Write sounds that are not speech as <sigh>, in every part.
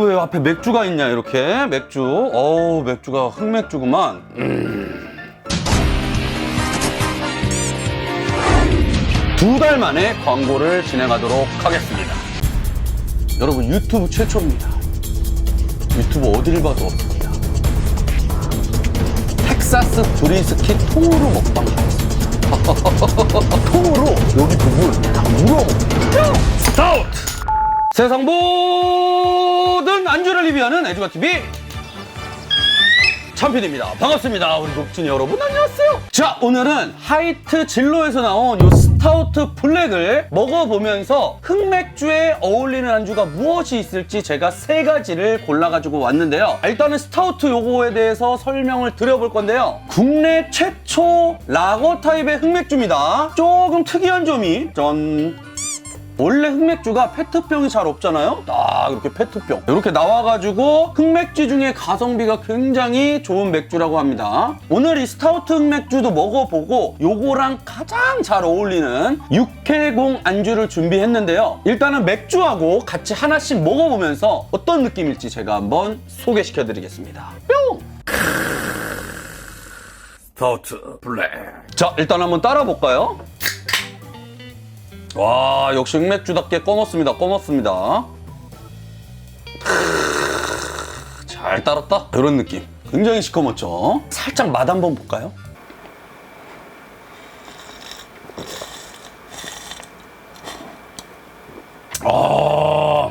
왜 앞에 맥주가 있냐 이렇게. 맥주. 어우 맥주가 흑맥주구만. 두달 만에 광고를 진행하도록 하겠습니다. 여러분 유튜브 최초입니다. 유튜브 어디를 봐도 없습니다. 텍사스 브리스킷 통으로 먹방. 하겠습니다 <laughs> 통으로 여기 부분 다 물어먹습니다. 스타우트! 세상 모든 안주를 리뷰하는 애주가TV 참피디입니다. 반갑습니다. 우리 녹진 여러분 안녕하세요. 자 오늘은 하이트 진로에서 나온 요 스타우트 블랙을 먹어보면서 흑맥주에 어울리는 안주가 무엇이 있을지 제가 세 가지를 골라가지고 왔는데요. 일단은 스타우트 요거에 대해서 설명을 드려볼 건데요. 국내 최초 라거 타입의 흑맥주입니다. 조금 특이한 점이 전 원래 흑맥주가 페트병이 잘 없잖아요? 딱 이렇게 페트병. 이렇게 나와가지고 흑맥주 중에 가성비가 굉장히 좋은 맥주라고 합니다. 오늘 이 스타우트 흑맥주도 먹어보고 요거랑 가장 잘 어울리는 육해공 안주를 준비했는데요. 일단은 맥주하고 같이 하나씩 먹어보면서 어떤 느낌일지 제가 한번 소개시켜 드리겠습니다. 뿅! 스타우트 블랙. 자, 일단 한번 따라 볼까요? 와 역시 흑맥주답게 꺼먹습니다 꺼먹습니다 잘 따랐다 이런 느낌 굉장히 시커멓죠 살짝 맛 한번 볼까요? 아,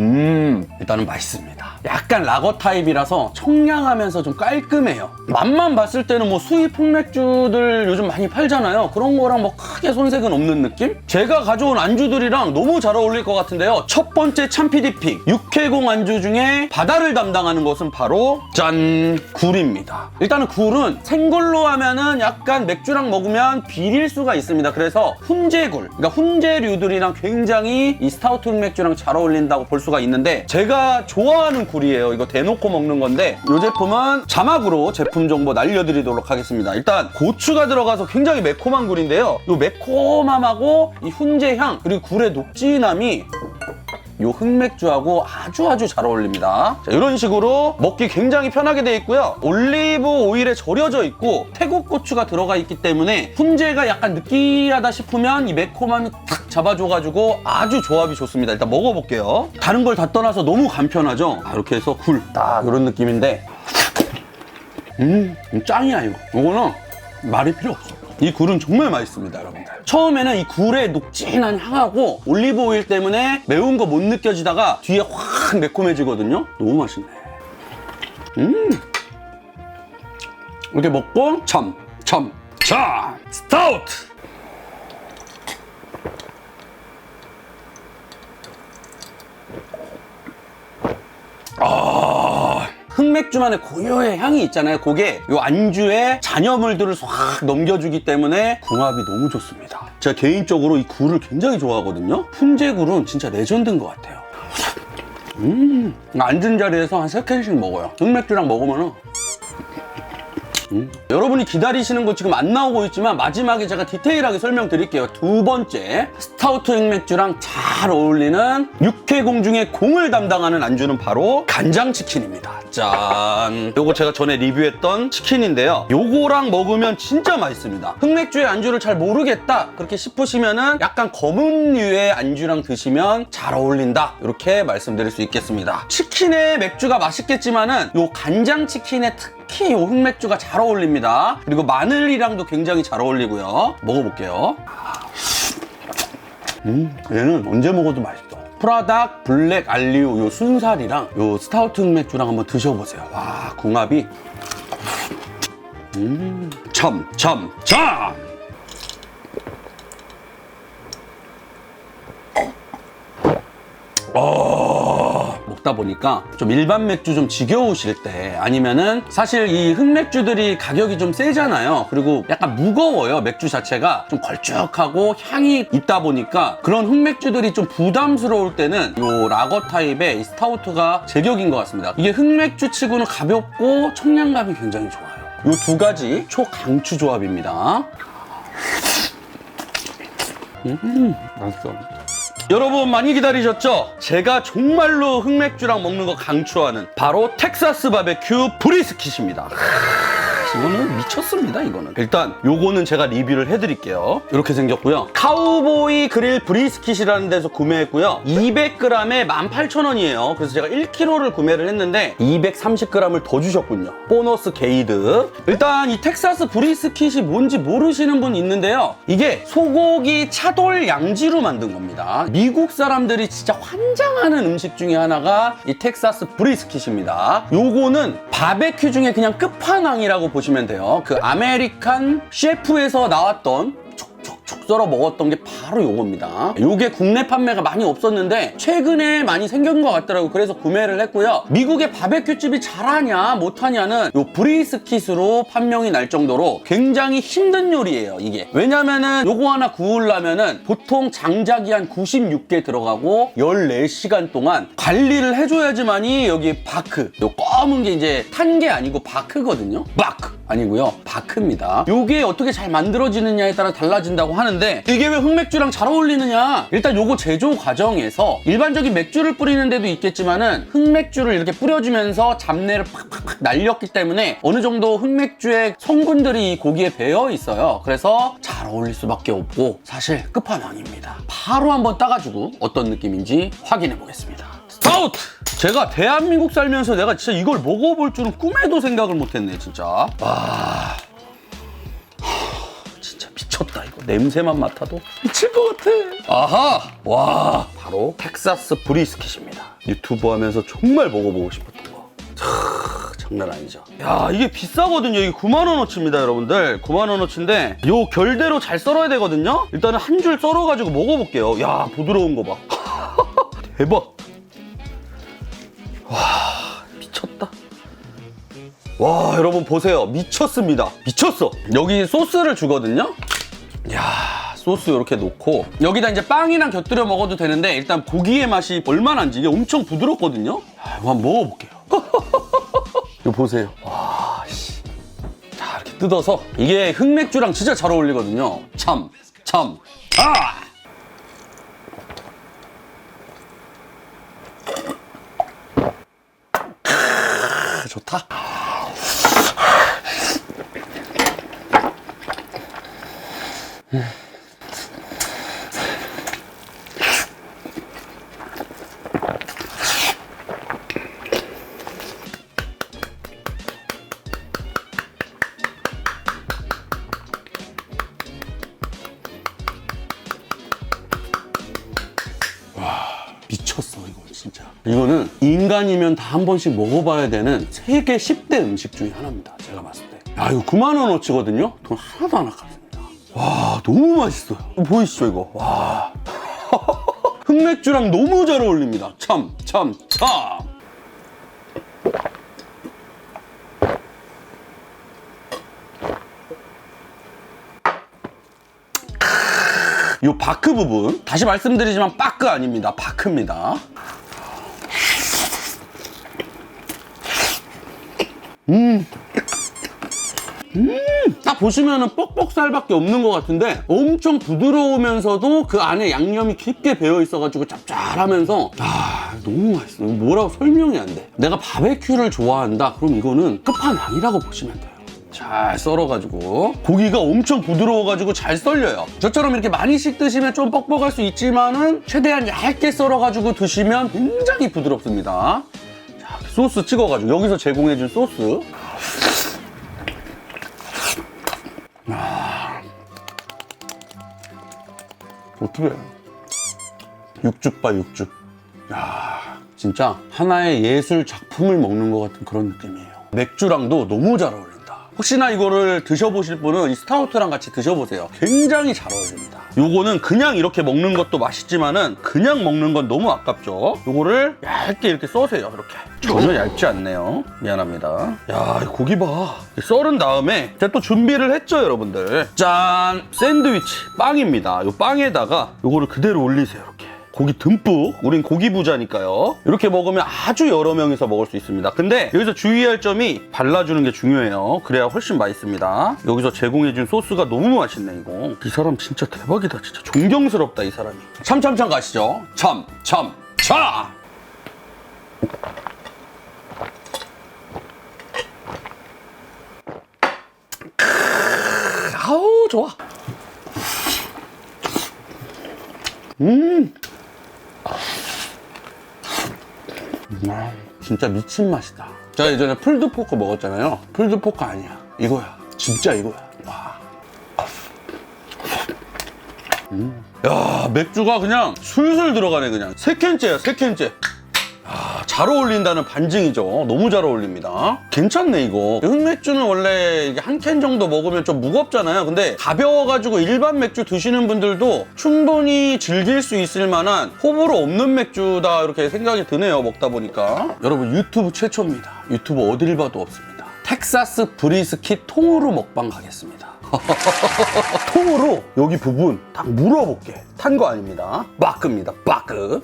음, 일단은 맛있습니다. 약간 라거 타입이라서 청량하면서 좀 깔끔해요. 맛만 봤을 때는 뭐 수입 흑맥주들 요즘 많이 팔잖아요. 그런 거랑 뭐 크게 손색은 없는 느낌? 제가 가져온 안주들이랑 너무 잘 어울릴 것 같은데요. 첫 번째 참피디픽, 육해공 안주 중에 바다를 담당하는 것은 바로 짠! 굴입니다. 일단은 굴은 생굴로 하면은 약간 맥주랑 먹으면 비릴 수가 있습니다. 그래서 훈제굴, 그러니까 훈제류들이랑 굉장히 이 스타우트 흑맥주랑 잘 어울린다고 볼 수가 있는데 제가 좋아하는 굴이에요. 이거 대놓고 먹는 건데 이 제품은 자막으로 제품 정보 날려드리도록 하겠습니다. 일단 고추가 들어가서 굉장히 매콤한 굴인데요. 이 매콤함하고 이 훈제향 그리고 굴의 녹진함이 요 흑맥주하고 아주 아주 잘 어울립니다. 자, 이런 식으로 먹기 굉장히 편하게 되어 있고요. 올리브 오일에 절여져 있고 태국 고추가 들어가 있기 때문에 훈제가 약간 느끼하다 싶으면 이 매콤함이 탁 잡아줘가지고 아주 조합이 좋습니다. 일단 먹어볼게요. 다른 걸 다 떠나서 너무 간편하죠. 아, 이렇게 해서 굴 딱 이런 느낌인데 음 짱이야 이거. 이거는 말이 필요 없어. 이 굴은 정말 맛있습니다, 여러분들. 처음에는 이 굴의 녹진한 향하고 올리브 오일 때문에 매운 거 못 느껴지다가 뒤에 확 매콤해지거든요. 너무 맛있네. 음. 이렇게 먹고 참, 참, 참, 스타우트. 흑맥주만의 고유의 향이 있잖아요. 그게 요 안주에 잔여물들을 싹 넘겨주기 때문에 궁합이 너무 좋습니다. 제가 개인적으로 이 굴을 굉장히 좋아하거든요. 훈제굴은 진짜 레전드인 것 같아요. 음, 앉은 자리에서 한 세 캔씩 먹어요. 흑맥주랑 먹으면은 음. 여러분이 기다리시는 거 지금 안 나오고 있지만 마지막에 제가 디테일하게 설명드릴게요. 두 번째 스타우트 흑맥주랑 잘 어울리는 육해공 중에 공을 담당하는 안주는 바로 간장치킨입니다. 짠. 요거 제가 전에 리뷰했던 치킨인데요. 요거랑 먹으면 진짜 맛있습니다. 흑맥주의 안주를 잘 모르겠다 그렇게 싶으시면은 약간 검은 류의 안주랑 드시면 잘 어울린다 이렇게 말씀드릴 수 있겠습니다. 치킨에 맥주가 맛있겠지만은 요 간장치킨에 특 특히 요 흑맥주가 잘 어울립니다. 그리고 마늘이랑도 굉장히 잘 어울리고요. 먹어볼게요. 음, 얘는 언제 먹어도 맛있어. 프라닭 블랙 알리오 요 순살이랑 요 스타우트 흑맥주랑 한번 드셔보세요. 와, 궁합이. 음, 참, 참, 참! 어, 먹다 보니까 좀 일반 맥주 좀 지겨우실 때 아니면은 사실 이 흑맥주들이 가격이 좀 세잖아요. 그리고 약간 무거워요. 맥주 자체가 좀 걸쭉하고 향이 있다 보니까 그런 흑맥주들이 좀 부담스러울 때는 요 라거 타입의 이 스타우트가 제격인 것 같습니다. 이게 흑맥주 치고는 가볍고 청량감이 굉장히 좋아요. 요두 가지 초강추 조합입니다. 음, 맛있어. 여러분 많이 기다리셨죠? 제가 정말로 흑맥주랑 먹는 거 강추하는 바로 텍사스 바베큐 브리스킷입니다. 이거는 미쳤습니다 이거는. 일단 요거는 제가 리뷰를 해드릴게요. 이렇게 생겼고요. 카우보이 그릴 브리스킷이라는 데서 구매했고요. 200g에 18,000원이에요. 그래서 제가 1kg를 구매를 했는데 230g을 더 주셨군요. 보너스 게이드. 일단 이 텍사스 브리스킷이 뭔지 모르시는 분 있는데요. 이게 소고기 차돌 양지로 만든 겁니다. 미국 사람들이 진짜 환장하는 음식 중에 하나가 이 텍사스 브리스킷입니다. 요거는 바베큐 중에 그냥 끝판왕이라고 보시면 돼요. 그 아메리칸 셰프에서 나왔던 촉촉촉 썰어 먹었던 게 바로 요겁니다. 요게 국내 판매가 많이 없었는데 최근에 많이 생긴 것 같더라고요. 그래서 구매를 했고요. 미국의 바베큐 집이 잘하냐 못하냐는 요 브리스킷으로 판명이 날 정도로 굉장히 힘든 요리예요. 이게 왜냐면은 요거 하나 구우려면은 보통 장작이 한 96개 들어가고 14시간 동안 관리를 해줘야지만이 여기 바크 요 검은 게 이제 탄 게 아니고 바크거든요. 바크 아니고요. 바크입니다. 요게 어떻게 잘 만들어지느냐에 따라 달라진다고 하는데 이게 왜 흑맥주랑 잘 어울리느냐? 일단 요거 제조 과정에서 일반적인 맥주를 뿌리는 데도 있겠지만은 흑맥주를 이렇게 뿌려주면서 잡내를 팍팍팍 날렸기 때문에 어느 정도 흑맥주의 성분들이 이 고기에 배어 있어요. 그래서 잘 어울릴 수밖에 없고 사실 끝판왕입니다. 바로 한번 따가지고 어떤 느낌인지 확인해 보겠습니다. 스타우트! 제가 대한민국 살면서 내가 진짜 이걸 먹어볼 줄은 꿈에도 생각을 못했네 진짜. 와. 냄새만 맡아도 미칠 것 같아. 아하! 와. 바로 텍사스 브리스킷입니다. 유튜브 하면서 정말 먹어보고 싶었던 거. 차, 장난 아니죠. 야 이게 비싸거든요. 이게 9만원어치입니다 여러분들. 9만원어치인데 요 결대로 잘 썰어야 되거든요. 일단은 한 줄 썰어가지고 먹어볼게요. 야 부드러운 거 봐. <laughs> 대박. 와 미쳤다. 와 여러분 보세요. 미쳤습니다. 미쳤어. 여기 소스를 주거든요 야 소스 이렇게 놓고 여기다 이제 빵이랑 곁들여 먹어도 되는데 일단 고기의 맛이 얼마나인지 이게 엄청 부드럽거든요. 아, 이거 한번 먹어볼게요. <laughs> 이거 보세요. 와 씨. 자 이렇게 뜯어서 이게 흑맥주랑 진짜 잘 어울리거든요. 참 참 아! 좋다 미쳤어 이거 진짜. 이거는 인간이면 다 한 번씩 먹어봐야 되는 세계 10대 음식 중에 하나입니다 제가 봤을 때야 이거 9만 원어치거든요? 돈 하나도 안 아깝습니다 와 너무 맛있어요. 보이시죠 이거? 와. <laughs> 흑맥주랑 너무 잘 어울립니다. 참 참, 참. 요 바크 부분 다시 말씀드리지만 바크 아닙니다. 바크입니다 딱 보시면은 뻑뻑살밖에 없는 것 같은데 엄청 부드러우면서도 그 안에 양념이 깊게 배어 있어가지고 짭짤하면서 아 너무 맛있어. 뭐라고 설명이 안 돼. 내가 바베큐를 좋아한다. 그럼 이거는 끝판왕이라고 보시면 돼요. 잘 썰어가지고. 고기가 엄청 부드러워가지고 잘 썰려요. 저처럼 이렇게 많이 씩 드시면 좀 뻑뻑할 수 있지만은 최대한 얇게 썰어가지고 드시면 굉장히 부드럽습니다. 자 소스 찍어가지고 여기서 제공해준 소스 어떻게 육즙 봐 육즙 야 진짜 하나의 예술 작품을 먹는 것 같은 그런 느낌이에요. 맥주랑도 너무 잘 어울린다. 혹시나 이거를 드셔보실 분은 이 스타우트랑 같이 드셔보세요. 굉장히 잘 어울립니다 요거는 그냥 이렇게 먹는 것도 맛있지만은 그냥 먹는 건 너무 아깝죠. 요거를 얇게 이렇게 써세요 이렇게. 전혀 얇지 않네요. 미안합니다. 야이 고기 봐. 썰은 다음에 제가 또 준비를 했죠 여러분들. 짠! 샌드위치 빵입니다. 요 빵에다가 요거를 그대로 올리세요 고기 듬뿍. 우린 고기 부자니까요. 이렇게 먹으면 아주 여러 명이서 먹을 수 있습니다. 근데 여기서 주의할 점이 발라주는 게 중요해요. 그래야 훨씬 맛있습니다. 여기서 제공해준 소스가 너무 맛있네, 이거. 이 사람 진짜 대박이다. 진짜 존경스럽다, 이 사람이. 참참참 가시죠. 참, 참, 참! 아우 좋아. 음. 음, 진짜 미친 맛이다. 제가 예전에 풀드포크 먹었잖아요. 풀드포크 아니야. 이거야. 진짜 이거야. 와. 음. 야 맥주가 그냥 술술 들어가네 그냥. 세 캔째야 세 캔째. 아, 잘 어울린다는 반증이죠. 너무 잘 어울립니다. 괜찮네, 이거. 흑맥주는 원래 한 캔 정도 먹으면 좀 무겁잖아요. 근데 가벼워가지고 일반 맥주 드시는 분들도 충분히 즐길 수 있을 만한 호불호 없는 맥주다, 이렇게 생각이 드네요. 먹다 보니까. 여러분, 유튜브 최초입니다. 유튜브 어딜 봐도 없습니다. 텍사스 브리스킷 통으로 먹방 가겠습니다. <laughs> 통으로 여기 부분 딱 물어볼게. 탄 거 아닙니다. 빠크입니다. 빠크.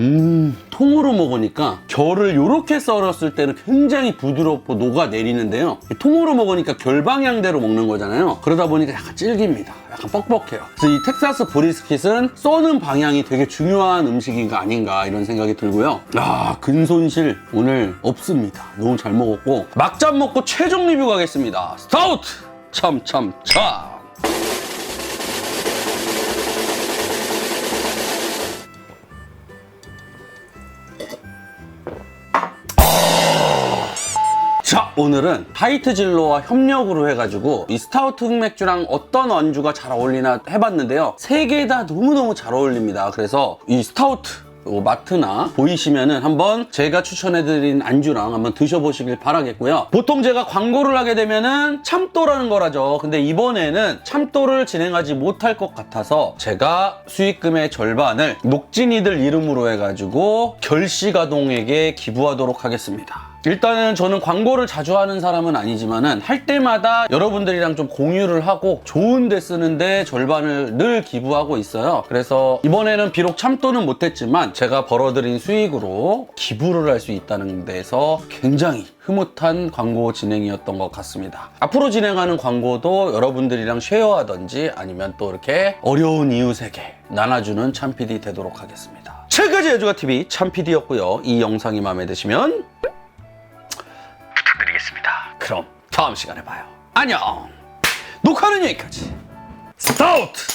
음, 통으로 먹으니까 결을 이렇게 썰었을 때는 굉장히 부드럽고 녹아내리는데요. 이 통으로 먹으니까 결 방향대로 먹는 거잖아요. 그러다 보니까 약간 질깁니다. 약간 뻑뻑해요. 그래서 이 텍사스 브리스킷은 써는 방향이 되게 중요한 음식인가 아닌가 이런 생각이 들고요. 아, 근손실 오늘 없습니다. 너무 잘 먹었고 막잔 먹고 최종 리뷰 가겠습니다. 스타우트! 참, 참, 참! 오늘은 하이트 진로와 협력으로 해가지고 이 스타우트 흑맥주랑 어떤 안주가 잘 어울리나 해봤는데요 세 개 다 너무너무 잘 어울립니다 그래서 이 스타우트 요 마트나 보이시면은 한번 제가 추천해드린 안주랑 한번 드셔보시길 바라겠고요. 보통 제가 광고를 하게 되면은 참도라는 거라죠. 근데 이번에는 참도를 진행하지 못할 것 같아서 제가 수익금의 절반을 녹진이들 이름으로 해가지고 결시가동에게 기부하도록 하겠습니다. 일단은 저는 광고를 자주 하는 사람은 아니지만은 할 때마다 여러분들이랑 좀 공유를 하고 좋은 데 쓰는데 절반을 늘 기부하고 있어요. 그래서 이번에는 비록 참도는 못했지만 제가 벌어들인 수익으로 기부를 할 수 있다는 데서 굉장히 흐뭇한 광고 진행이었던 것 같습니다. 앞으로 진행하는 광고도 여러분들이랑 쉐어하던지 아니면 또 이렇게 어려운 이웃에게 나눠주는 참PD 되도록 하겠습니다. 지금까지 여주가TV 참PD였고요. 이 영상이 마음에 드시면 부탁드리겠습니다. 그럼 다음 시간에 봐요. 안녕. 녹화는 여기까지. 스타우트.